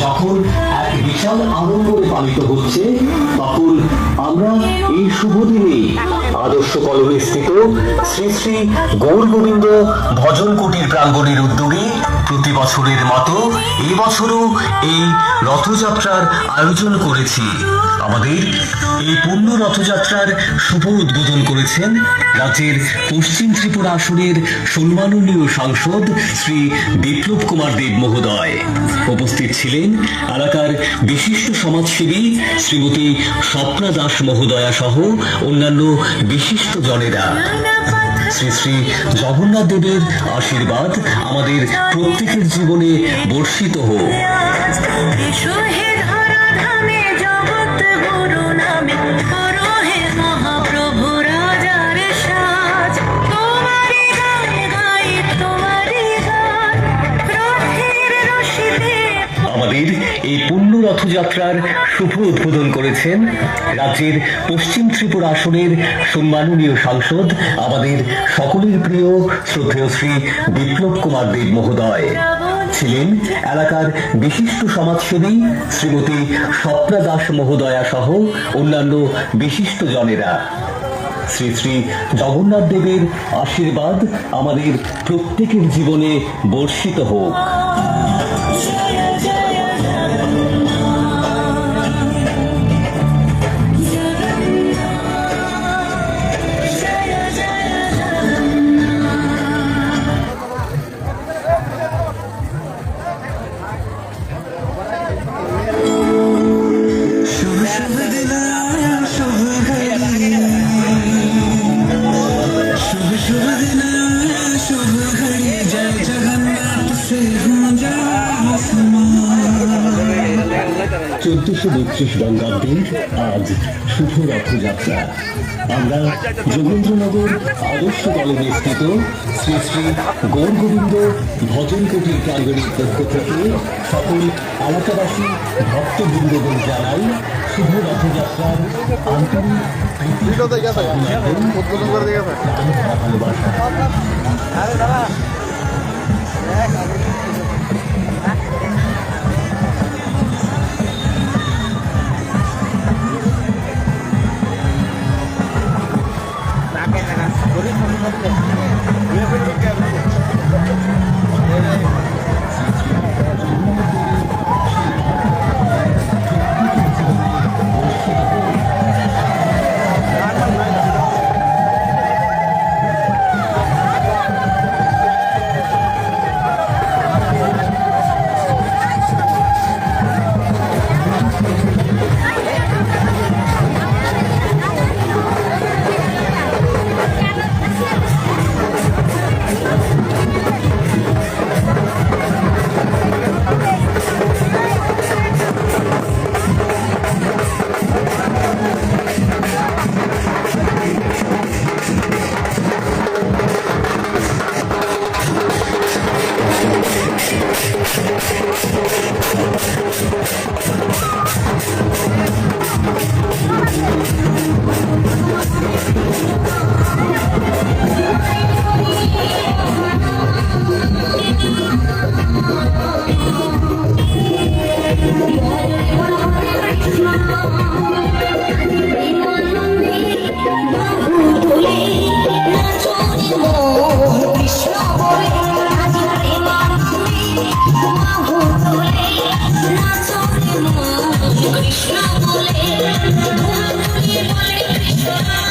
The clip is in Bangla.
যখন এক বিশাল আনন্দে পালিত হচ্ছে, তখন আমরা এই শুভ দিনে আদর্শ কলোনি স্থিত শ্রী শ্রী গৌর গোবিন্দ ভজন কুটির প্রাঙ্গণের উদ্যোগে প্রতি বছরের মতো এই বছরও এই রথযাত্রার আয়োজন করেছি। আমাদের এই পূর্ণ রথযাত্রার শুভ উদ্বোধন করেছেন রাজ্যের পশ্চিম ত্রিপুরা আসনের সম্মাননীয় সাংসদ শ্রী বিপ্লব কুমার দেব মহোদয়। উপস্থিত ছিলেন এলাকার বিশিষ্ট সমাজসেবী শ্রীমতী স্বপ্না দাস মহোদয়া সহ অন্যান্য বিশিষ্ট জনেরা। শ্রী শ্রী জগন্নাথ দেবের আশীর্বাদ আমাদের প্রত্যেকের জীবনে বর্ষিত হোক। এই পুণ্য রথযাত্রার শুভ উদ্বোধন করেছেন রাজ্যের পশ্চিম ত্রিপুরা আসনের সম্মাননীয় সাংসদ, আমাদের সকলের প্রিয়, শ্রদ্ধেয় শ্রী বিপ্লব কুমার দেব মহোদয়। ছিলেন এলাকার বিশিষ্ট সমাজসেবী শ্রীমতী স্বপ্না দাস মহোদয়া সহ অন্যান্য বিশিষ্ট জনেরা। শ্রী শ্রী জগন্নাথ দেবের আশীর্বাদ আমাদের প্রত্যেকের জীবনে বর্ষিত হোক। शुभ शुभ दिन आया शुभ घड़ी जय जगन्नाथ से गूंजा आसमान চোদ্দশো বত্রিশ বঙ্গাব্দে আজ শুভ রথযাত্রা আমরা যোগেন্দ্রনগর আদর্শ কলেজে স্থিত শ্রী শ্রী গৌর গোবিন্দ ভজন কুটির প্রাঙ্গণের পক্ষ থেকে সকল এলাকাবাসী ভক্তবৃন্দদের জানাই শুভ রথযাত্রার আন্তরিক ভিডিওতে গেছে উদ্বোধন করে দিয়ে গেছে আরে দাদা কৃষ্ণ বলে কৃষ্ণ।